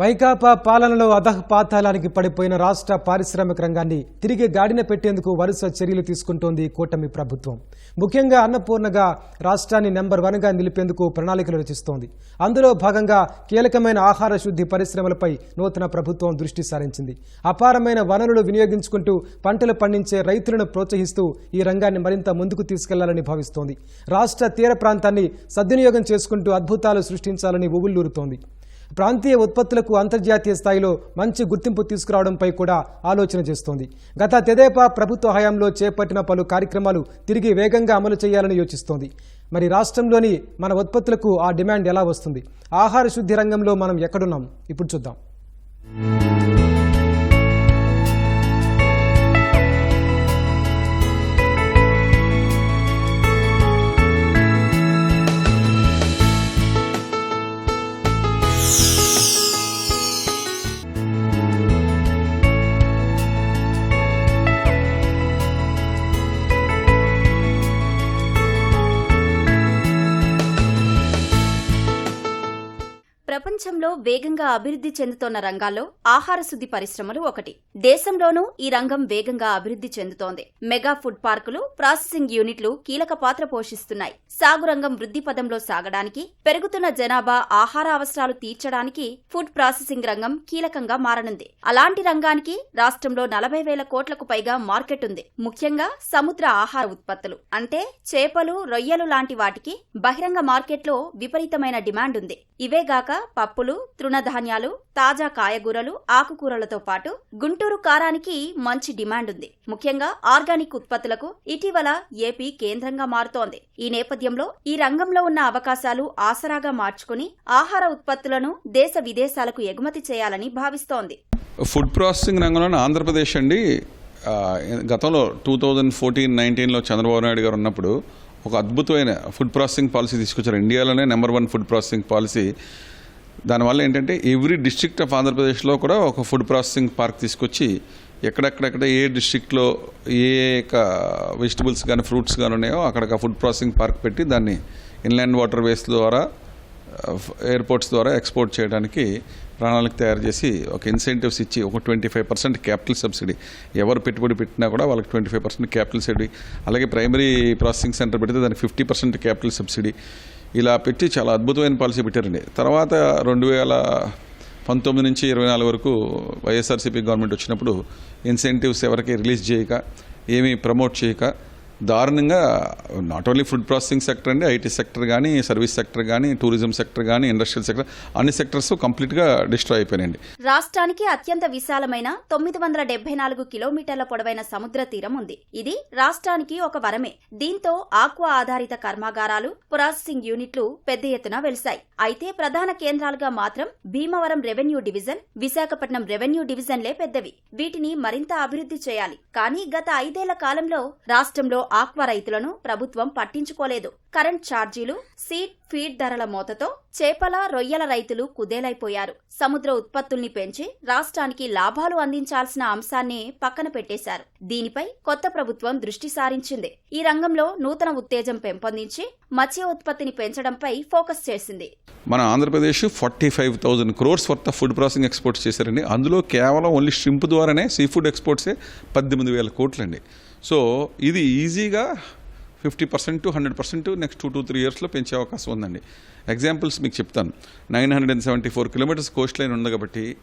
వైకాపా పాలనలో అధఃపాతాళానికి పడిపోయిన రాష్ట్ర పారిశ్రామిక రంగాన్ని తిరిగి గాడిన పెట్టేందుకు వరుస చర్యలు తీసుకుంటోంది కూటమి ప్రభుత్వం. ముఖ్యంగా అన్నపూర్ణగా రాష్ట్రాన్ని నెంబర్ వన్గా నిలిపేందుకు ప్రణాళికలు రచిస్తోంది. అందులో భాగంగా కీలకమైన ఆహార శుద్ధి పరిశ్రమలపై నూతన ప్రభుత్వం దృష్టి సారించింది. అపారమైన వనరులు వినియోగించుకుంటూ పంటలు పండించే రైతులను ప్రోత్సహిస్తూ ఈ రంగాన్ని మరింత ముందుకు తీసుకెళ్ళాలని భావిస్తోంది. రాష్ట్ర తీర ప్రాంతాన్ని సద్వినియోగం చేసుకుంటూ అద్భుతాలు సృష్టించాలని ఉవ్వుల్లూరుతోంది ప్రాంతీయ ఉత్పత్తులకు అంతర్జాతీయ స్థాయిలో మంచి గుర్తింపు తీసుకురావడంపై కూడా ఆలోచన చేస్తోంది. గత తెదేపా ప్రభుత్వ హయాంలో చేపట్టిన పలు కార్యక్రమాలు తిరిగి వేగంగా అమలు చేయాలని యోచిస్తోంది. మరి రాష్ట్రంలోని మన ఉత్పత్తులకు ఆ డిమాండ్ ఎలా వస్తుంది? ఆహార శుద్ధి రంగంలో మనం ఎక్కడున్నాం? ఇప్పుడు చూద్దాం. ప్రపంచంలో వేగంగా అభివృద్ధి చెందుతోన్న రంగాల్లో ఆహార శుద్ధి పరిశ్రమలు ఒకటి. దేశంలోనూ ఈ రంగం వేగంగా అభివృద్ధి చెందుతోంది. మెగా ఫుడ్ పార్కులు ప్రాసెసింగ్ యూనిట్లు కీలక పాత్ర పోషిస్తున్నాయి. సాగు రంగం వృద్ధి పదంలో సాగడానికి పెరుగుతున్న జనాభా ఆహార అవసరాలు తీర్చడానికి ఫుడ్ ప్రాసెసింగ్ రంగం కీలకంగా మారనుంది. అలాంటి రంగానికి రాష్ట్రంలో నలభై వేల కోట్లకు పైగా మార్కెట్ ఉంది. ముఖ్యంగా సముద్ర ఆహార ఉత్పత్తులు అంటే చేపలు రొయ్యలు లాంటి వాటికి బహిరంగ మార్కెట్లో విపరీతమైన డిమాండ్ ఉంది. ఇవేగాక పప్పులు తృణధాన్యాలు తాజా కాయగూరలు ఆకుకూరలతో పాటు గుంటూరు కారానికి మంచి డిమాండ్ ఉంది ముఖ్యంగా ఆర్గానిక్ ఉత్పత్తులకు ఇటీవల ఏపీ కేంద్రంగా మారుతోంది. ఈ నేపథ్యంలో ఈ రంగంలో ఉన్న అవకాశాలు ఆసరాగా మార్చుకుని ఆహార ఉత్పత్తులను దేశ విదేశాలకు ఎగుమతి చేయాలని భావిస్తోంది. ఫుడ్ ప్రాసెసింగ్ రంగంలో ఆంధ్రప్రదేశ్ అండి. గతంలో టూ థౌజండ్ ఫోర్టీన్ నైన్టీన్లో చంద్రబాబు నాయుడు గారు ఉన్నప్పుడు ఒక అద్భుతమైన ఫుడ్ ప్రాసెసింగ్ పాలసీ తీసుకొచ్చారు. ఇండియాలోనే number one food processing policy దానివల్ల ఏంటంటే ఎవ్రీ డిస్ట్రిక్ట్ ఆఫ్ ఆంధ్రప్రదేశ్లో కూడా ఒక ఫుడ్ ప్రాసెసింగ్ పార్క్ తీసుకొచ్చి ఎక్కడెక్కడెక్కడ ఏ డిస్ట్రిక్ట్లో ఏ వెజిటబుల్స్ కానీ ఫ్రూట్స్ కానీ ఉన్నాయో అక్కడ ఫుడ్ ప్రాసెసింగ్ పార్క్ పెట్టి దాన్ని ఇన్లాండ్ వాటర్ వేస్ ద్వారా ఎయిర్పోర్ట్స్ ద్వారా ఎక్స్పోర్ట్ చేయడానికి ప్రణాళిక తయారు చేసి ఒక ఇన్సెంటివ్స్ ఇచ్చి ఒక twenty five percent capital subsidy. ఎవరు పెట్టుబడి పెట్టినా కూడా వాళ్ళకి twenty five percent capital subsidy. అలాగే ప్రైమరీ ప్రాసెసింగ్ సెంటర్ పెడితే దానికి ఫిఫ్టీ పర్సెంట్ క్యాపిటల్ సబ్సిడీ. ఇలా పెట్టి చాలా అద్భుతమైన పాలసీ పెట్టారండి. తర్వాత రెండు వేల పంతొమ్మిది నుంచి ఇరవై నాలుగు వరకు వైఎస్ఆర్సీపీ గవర్నమెంట్ వచ్చినప్పుడు ఇన్సెంటివ్స్ ఎవరికి రిలీజ్ చేయక ఏమీ ప్రమోట్ చేయక దారుణంగా not only food processing sector అండి ఐటీ సెక్టర్ కానీ సర్వీస్ సెక్టర్ కానీ టూరిజం సెక్టర్ కానీ ఇండస్ట్రియల్ సెక్టర్ అన్ని సెక్టర్స్ కంప్లీట్గా డిస్ట్రాయ్ అయిపోయినాయండి. రాష్ట్రానికి అత్యంత విశాలమైన తొమ్మిది వందల డెబ్బై నాలుగు కిలోమీటర్ల పొడవైన సముద్ర తీరం ఉంది. ఇది రాష్ట్రానికి ఒక వరమే. దీంతో ఆక్వా ఆధారిత కర్మాగారాలు ప్రాసెసింగ్ యూనిట్లు పెద్ద ఎత్తున వెలిశాయి. అయితే ప్రధాన కేంద్రాలుగా మాత్రం Bhimavaram revenue division Visakhapatnam revenue డివిజన్లే పెద్దవి. వీటిని మరింత అభివృద్ధి చేయాలి. కానీ గత ఐదేళ్ళ కాలంలో రాష్ట్రంలో ఆక్వా రైతులను ప్రభుత్వం పట్టించుకోలేదు. కరెంట్ ఛార్జీలు సీడ్ ఫీడ్ ధరల మోతతో చేపల రొయ్యల రైతులు కుదేలైపోయారు. సముద్ర ఉత్పత్తుల్ని పెంచి రాష్ట్రానికి లాభాలు అందించాల్సిన అంశాన్ని పక్కన పెట్టేశారు. దీనిపై కొత్త ప్రభుత్వం దృష్టి సారించింది. ఈ రంగంలో నూతన ఉత్తేజం పెంపొందించి మత్స్య ఉత్పత్తిని పెంచడంపై ఫోకస్ చేసింది. మన Andhra Pradesh forty five thousand crores worth of food processing exports చేశారండి. అందులో కేవలం ఓన్లీ షింప్ ద్వారానే సీ ఫుడ్ ఎక్స్పోర్ట్సే పద్దెనిమిది వేల కోట్లండి. సో ఇది ఈజీగా fifty percent to hundred percent next two to three ఇయర్స్లో పెంచే అవకాశం ఉందండి. ఎగ్జాంపుల్స్ మీకు చెప్తాను. Nine hundred and seventy four kilometres coast line ఉంది కాబట్టి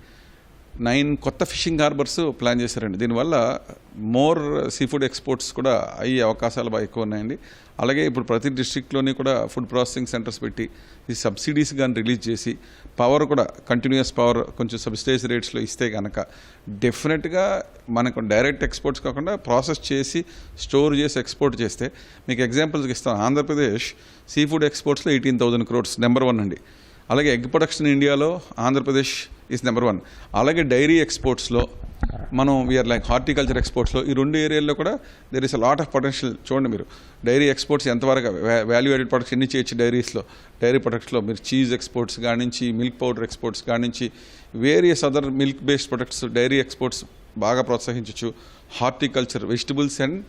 నైన్ కొత్త ఫిషింగ్ హార్బర్స్ ప్లాన్ చేశారండి. దీనివల్ల మోర్ సీ ఫుడ్ ఎక్స్పోర్ట్స్ కూడా అయ్యే అవకాశాలు బాగా ఎక్కువ ఉన్నాయండి. అలాగే ఇప్పుడు ప్రతి డిస్టిక్లోని కూడా ఫుడ్ ప్రాసెసింగ్ సెంటర్స్ పెట్టి ఈ సబ్సిడీస్ కానీ రిలీజ్ చేసి పవర్ కూడా కంటిన్యూస్ పవర్ కొంచెం సబ్సిడైజ్ రేట్స్లో ఇస్తే కనుక డెఫినెట్గా మనకు డైరెక్ట్ ఎక్స్పోర్ట్స్ కాకుండా ప్రాసెస్ చేసి స్టోర్ చేసి ఎక్స్పోర్ట్ చేస్తే మీకు ఎగ్జాంపుల్స్కి ఇస్తాను. Andhra Pradesh sea food ఎక్స్పోర్ట్స్లో eighteen thousand crores number one అండి. అలాగే ఎగ్ ప్రొడక్షన్ ఇండియాలో ఆంధ్రప్రదేశ్ ఈజ్ నెంబర్ వన్ అలాగే డైరీ ఎక్స్పోర్ట్స్లో మనం వీఆర్ లైక్ హార్టికల్చర్ ఎక్స్పోర్ట్స్లో ఈ రెండు ఏరియాల్లో కూడా there is a lot of potential చూడండి మీరు డైరీ ఎక్స్పోర్ట్స్ ఎంతవరకు వాల్యూ యాడెడ్ ప్రొడక్ట్స్ ఎన్ని చేయొచ్చు డైరీస్లో? డైరీ ప్రొడక్ట్స్లో మీరు చీజ్ ఎక్స్పోర్ట్స్ కానించి మిల్క్ పౌడర్ ఎక్స్పోర్ట్స్ కానించి various other milk based products dairy exports బాగా ప్రోత్సహించవచ్చు horticulture vegetables and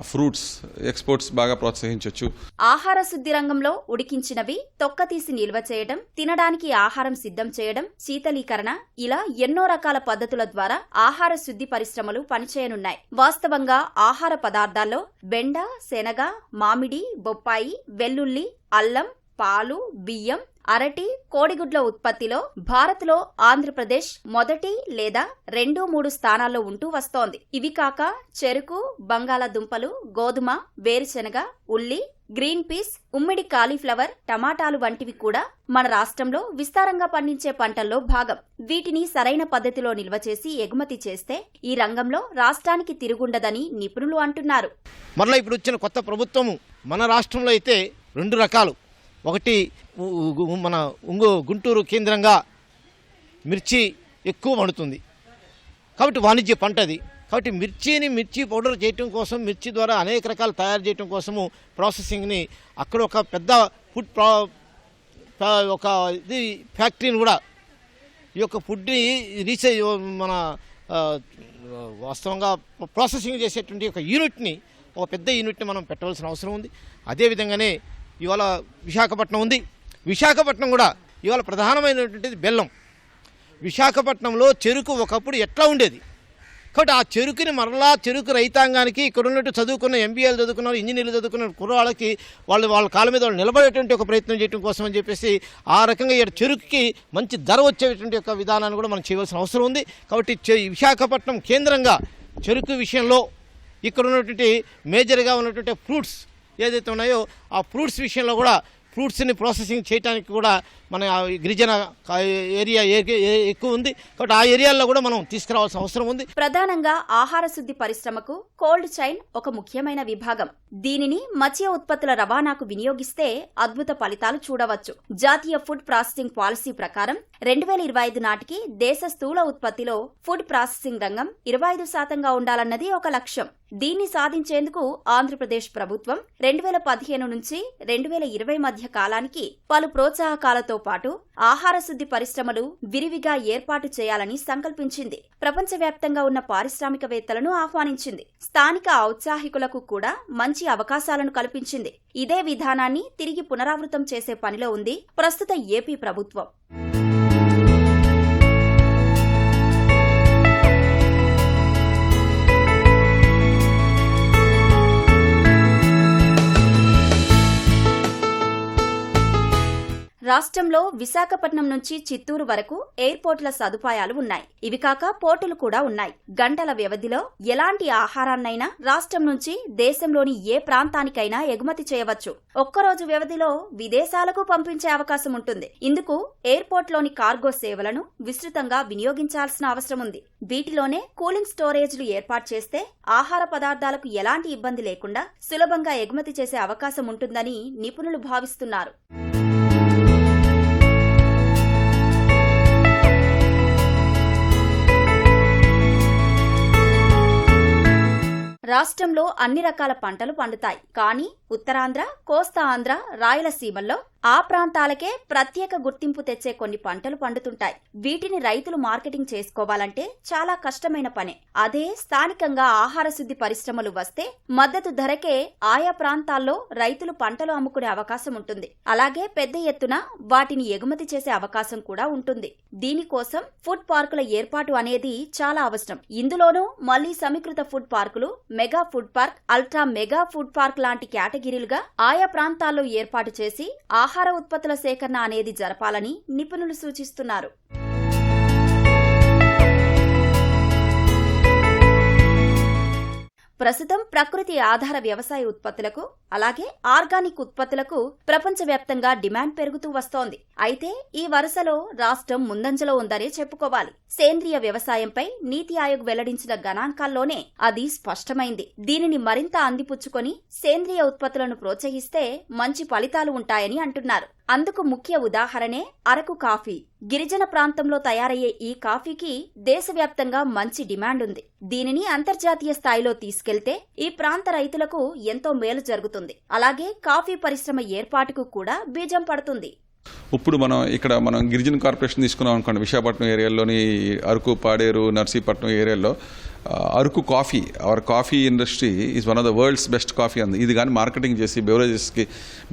fruits exports బాగా ప్రోత్సహించవచ్చు ఆహార శుద్ధి రంగంలో ఉడికించినవి తొక్క తీసి నిల్వ చేయడం తినడానికి ఆహారం సిద్ధం చేయడం శీతలీకరణ ఇలా ఎన్నో రకాల పద్ధతుల ద్వారా ఆహార శుద్ధి పరిశ్రమలు పనిచేయనున్నాయి. వాస్తవంగా ఆహార పదార్థాల్లో బెండ శనగ మామిడి బొప్పాయి వెల్లుల్లి అల్లం పాలు బియ్యం అరటి కోడిగుడ్ల ఉత్పత్తిలో భారత్లో ఆంధ్రప్రదేశ్ మొదటి లేదా రెండు మూడు స్థానాల్లో ఉంటూ వస్తోంది. ఇవి కాక చెరుకు బంగాళాదుంపలు గోధుమ వేరుశెనగ ఉల్లి గ్రీన్ పీస్ ఉమ్మిడి కాలీఫ్లవర్ టమాటాలు వంటివి కూడా మన రాష్ట్రంలో విస్తారంగా పండించే పంటల్లో భాగం. వీటిని సరైన పద్ధతిలో నిల్వ చేసి ఎగుమతి చేస్తే ఈ రంగంలో రాష్ట్రానికి తిరుగుండదని నిపుణులు అంటున్నారు. మరలా ఇప్పుడు వచ్చిన కొత్త ప్రభుత్వము మన రాష్ట్రంలో అయితే రెండు రకాలు. ఒకటి మన ఉంగు గుంటూరు కేంద్రంగా మిర్చి ఎక్కువ పండుతుంది కాబట్టి వాణిజ్య పంట అది. కాబట్టి మిర్చిని మిర్చి పౌడర్ చేయటం కోసం మిర్చి ద్వారా అనేక రకాలు తయారు చేయటం కోసము ప్రాసెసింగ్ని అక్కడ ఒక పెద్ద ఫుడ్ ప్రా ఒక ఇది ఫ్యాక్టరీని కూడా ఈ యొక్క ఫుడ్ని రీచ్ మన వాస్తవంగా ప్రాసెసింగ్ చేసేటువంటి ఒక యూనిట్ని ఒక పెద్ద యూనిట్ని మనం పెట్టవలసిన అవసరం ఉంది. అదేవిధంగానే ఇవాళ విశాఖపట్నం ఉంది. విశాఖపట్నం కూడా ఇవాళ ప్రధానమైనటువంటిది బెల్లం. విశాఖపట్నంలో చెరుకు ఒకప్పుడు ఎట్లా ఉండేది? కాబట్టి ఆ చెరుకుని మరలా చెరుకు రైతాంగానికి ఇక్కడ ఉన్నట్టు చదువుకున్న ఎంబీఏలు చదువుకున్న ఇంజనీర్లు చదువుకున్న కుర్రాళ్ళకి వాళ్ళు వాళ్ళ కాళ్ళ మీద వాళ్ళు నిలబడేటువంటి ఒక ప్రయత్నం చేయడం కోసం అని చెప్పేసి ఆ రకంగా ఇక్కడ చెరుకుకి మంచి ధర వచ్చేటువంటి ఒక విధానాన్ని కూడా మనం చేయవలసిన అవసరం ఉంది. కాబట్టి చె- విశాఖపట్నం కేంద్రంగా చెరుకు విషయంలో ఇక్కడ ఉన్నటువంటి మేజర్గా ఉన్నటువంటి ఫ్రూట్స్ ఏదైతే ఉన్నాయో ఆ ఫ్రూట్స్ విషయంలో కూడా ఫ్రూట్స్ని ప్రాసెసింగ్ చేయడానికి కూడా మన గిరిజన ఏరియా ఏ- ఎక్కువ ఉంది. కాబట్టి ఆ ఏరియాల్లో కూడా మనం తీసుకురావాల్సిన అవసరం ఉంది. ప్రధానంగా ఆహార శుద్ధి పరిశ్రమకు కోల్డ్ చైన్ ఒక ముఖ్యమైన విభాగం. దీనిని మత్స్య ఉత్పత్తుల రవాణాకు వినియోగిస్తే అద్భుత ఫలితాలు చూడవచ్చు. జాతీయ ఫుడ్ ప్రాసెసింగ్ పాలసీ ప్రకారం రెండు వేల ఇరవై ఐదు నాటికి దేశ స్థూల ఉత్పత్తిలో ఫుడ్ ప్రాసెసింగ్ రంగం ఇరవై ఐదు శాతంగా ఉండాలన్నది ఒక లక్ష్యం. దీన్ని సాధించేందుకు ఆంధ్రప్రదేశ్ ప్రభుత్వం రెండు వేల పదిహేను నుంచి రెండు వేల ఇరవై మధ్య కాలానికి పలు ప్రోత్సాహకాలతో పాటు ఆహార శుద్ధి పరిశ్రమలు విరివిగా ఏర్పాటు చేయాలని సంకల్పించింది. ప్రపంచవ్యాప్తంగా ఉన్న పారిశ్రామికవేత్తలను ఆహ్వానించింది. స్థానిక ఔత్సాహికులకు కూడా మంచి అవకాశాలను కల్పించింది. ఇదే విధానాన్ని తిరిగి పునరావృతం చేసే పనిలో ఉంది ప్రస్తుత ఏపీ ప్రభుత్వం. రాష్ట్రంలో విశాఖపట్నం నుంచి చిత్తూరు వరకు ఎయిర్పోర్టుల సదుపాయాలు ఉన్నాయి. ఇవి కాక పోర్టులు కూడా ఉన్నాయి. గంటల వ్యవధిలో ఎలాంటి ఆహారాన్నైనా రాష్ట్రం నుంచి దేశంలోని ఏ ప్రాంతానికైనా ఎగుమతి చేయవచ్చు. ఒక్కరోజు వ్యవధిలో విదేశాలకు పంపించే అవకాశం ఉంటుంది. ఇందుకు ఎయిర్పోర్ట్లోని కార్గో సేవలను విస్తృతంగా వినియోగించాల్సిన అవసరం ఉంది. వీటిలోనే కూలింగ్ స్టోరేజ్లు ఏర్పాటు చేస్తే ఆహార పదార్థాలకు ఎలాంటి ఇబ్బంది లేకుండా సులభంగా ఎగుమతి చేసే అవకాశం ఉంటుందని నిపుణులు భావిస్తున్నారు. రాష్ట్రంలో అన్ని రకాల పంటలు పండుతాయి. కానీ ఉత్తరాంధ్ర కోస్తా ఆంధ్ర రాయలసీమల్లో ఆ ప్రాంతాలకే ప్రత్యేక గుర్తింపు తెచ్చే కొన్ని పంటలు పండుతుంటాయి. వీటిని రైతులు మార్కెటింగ్ చేసుకోవాలంటే చాలా కష్టమైన పనే. అదే స్థానికంగా ఆహార శుద్ధి పరిశ్రమలు వస్తే మద్దతు ధరకే ఆయా ప్రాంతాల్లో రైతులు పంటలు అమ్ముకునే అవకాశం ఉంటుంది. అలాగే పెద్ద ఎత్తున వాటిని ఎగుమతి చేసే అవకాశం కూడా ఉంటుంది. దీనికోసం ఫుడ్ పార్కుల ఏర్పాటు అనేది చాలా అవసరం. ఇందులోనూ మళ్ళీ సమీకృత ఫుడ్ పార్కులు mega food park ultra mega food park లాంటి కేటగిరీలుగా ఆయా ప్రాంతాల్లో ఏర్పాటు చేసి ఆహార ఉత్పత్తుల సేకరణ అనేది జరపాలని నిపుణులు సూచిస్తున్నారు. ప్రస్తుతం ప్రకృతి ఆధార వ్యవసాయ ఉత్పత్తులకు అలాగే ఆర్గానిక్ ఉత్పత్తులకు ప్రపంచవ్యాప్తంగా డిమాండ్ పెరుగుతూ వస్తోంది. అయితే ఈ వరుసలో రాష్ట్రం ముందంజలో ఉందనే చెప్పుకోవాలి. సేంద్రియ వ్యవసాయంపై నీతి ఆయోగ్ వెల్లడించిన గణాంకాల్లోనే అది స్పష్టమైంది. దీనిని మరింత అందిపుచ్చుకొని సేంద్రియ ఉత్పత్తులను ప్రోత్సహిస్తే మంచి ఫలితాలు ఉంటాయని అంటున్నారు. అందుకు ముఖ్య ఉదాహరణే అరకు కాఫీ. గిరిజన ప్రాంతంలో తయారయ్యే ఈ కాఫీకి దేశవ్యాప్తంగా మంచి డిమాండ్ ఉంది దీనిని అంతర్జాతీయ స్థాయిలో తీసుకెళ్తే ఈ ప్రాంత రైతులకు ఎంతో మేలు జరుగుతుంది. అలాగే కాఫీ పరిశ్రమ ఏర్పాటుకు కూడా బీజం పడుతుంది. ఇప్పుడు మనం ఇక్కడ మనం గిరిజన కార్పొరేషన్ తీసుకున్నాం అనుకోండి విశాఖపట్నం ఏరియాలోని అరకు పాడేరు నర్సీపట్నం ఏరియాలో Araku coffee our coffee industry is one of the world's best coffee అంది. ఇది కానీ మార్కెటింగ్ చేసి బెవరేజెస్కి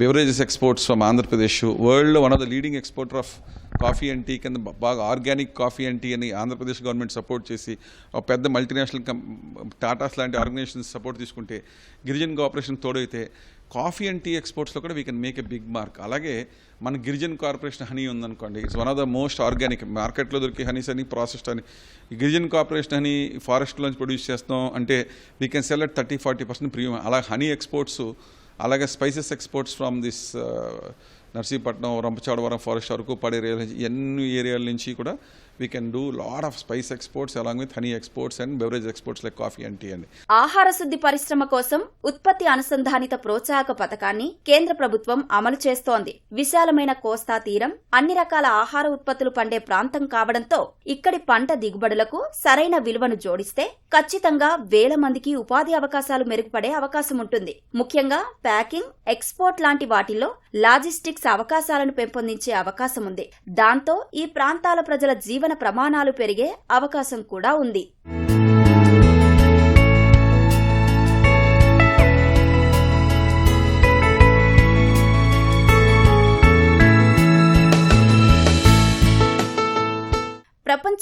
బెవరేజెస్ ఎక్స్పోర్ట్స్ ఫ్రమ్ ఆంధ్రప్రదేశ్ వరల్డ్లో one of the leading exporter of coffee and tea కింద బాగా ఆర్గానిక్ కాఫీ అండ్ టీ అని ఆంధ్రప్రదేశ్ గవర్నమెంట్ సపోర్ట్ చేసి ఒక పెద్ద మల్టీనేషనల్ కం టాటాస్ లాంటి ఆర్గనైజేషన్స్ సపోర్ట్ తీసుకుంటే గిరిజన్ కోఆపరేషన్ తోడైతే కాఫీ అండ్ టీ ఎక్స్పోర్ట్స్లో కూడా we can make a big mark అలాగే మన గిరిజన్ కార్పొరేషన్ హనీ ఉందనుకోండి it's one of the most organic మార్కెట్లో దొరికే హనీస్ అని ప్రాసెస్డ్ అని. ఈ గిరిజన్ కార్పొరేషన్ హనీ ఫారెస్ట్లోంచి ప్రొడ్యూస్ చేస్తాం అంటే we can sell at thirty forty percent premium అలా హనీ ఎక్స్పోర్ట్స్ అలాగే spices exports from this Narsipatnam Rampachodavaram forest వరకు పడే రియల్ ఎన్ని ఏరియాల నుంచి కూడా we can do lot of spice exports along with honey exports and beverage exports like coffee and tea అండి ఆహార శుద్ధి పరిశ్రమ కోసం ఉత్పత్తి అనుసంధానిత ప్రోత్సాహక పథకాన్ని కేంద్ర ప్రభుత్వం అమలు చేస్తోంది. విశాలమైన కోస్తా తీరం అన్ని రకాల ఆహార ఉత్పత్తులు పండే ప్రాంతం కావడంతో ఇక్కడి పంట దిగుబడులకు సరైన విలువను జోడిస్తే ఖచ్చితంగా వేల మందికి ఉపాధి అవకాశాలు మెరుగుపడే అవకాశం ఉంటుంది. ముఖ్యంగా ప్యాకింగ్ ఎక్స్పోర్ట్ లాంటి వాటిల్లో లాజిస్టిక్స్ అవకాశాలను పెంపొందించే అవకాశం ఉంది. దాంతో ఈ ప్రాంతాల ప్రజల జీవన ప్రమాణాలు పెరిగే అవకాశం కూడా ఉంది.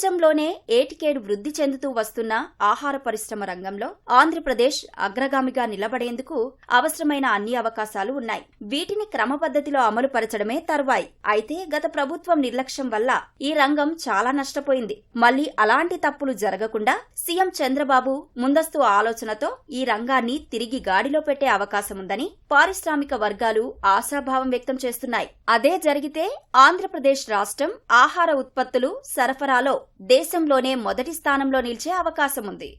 ప్రపంచంలోనే ఏటికేడు వృద్ధి చెందుతూ వస్తున్న ఆహార పరిశ్రమ రంగంలో ఆంధ్రప్రదేశ్ అగ్రగామిగా నిలబడేందుకు అవసరమైన అన్ని అవకాశాలు ఉన్నాయి. వీటిని క్రమపద్ధతిలో అమలు పరచడమే తర్వాయి. అయితే గత ప్రభుత్వం నిర్లక్ష్యం వల్ల ఈ రంగం చాలా నష్టపోయింది. మళ్ళీ అలాంటి తప్పులు జరగకుండా సీఎం చంద్రబాబు ముందస్తు ఆలోచనతో ఈ రంగాన్ని తిరిగి గాడిలో పెట్టే అవకాశముందని పారిశ్రామిక వర్గాలు ఆశాభావం వ్యక్తం చేస్తున్నాయి. అదే జరిగితే ఆంధ్రప్రదేశ్ రాష్ట్రం ఆహార ఉత్పత్తులు సరఫరాలో దేశంలోనే మొదటి స్థానంలో నిలిచే అవకాశం ఉంది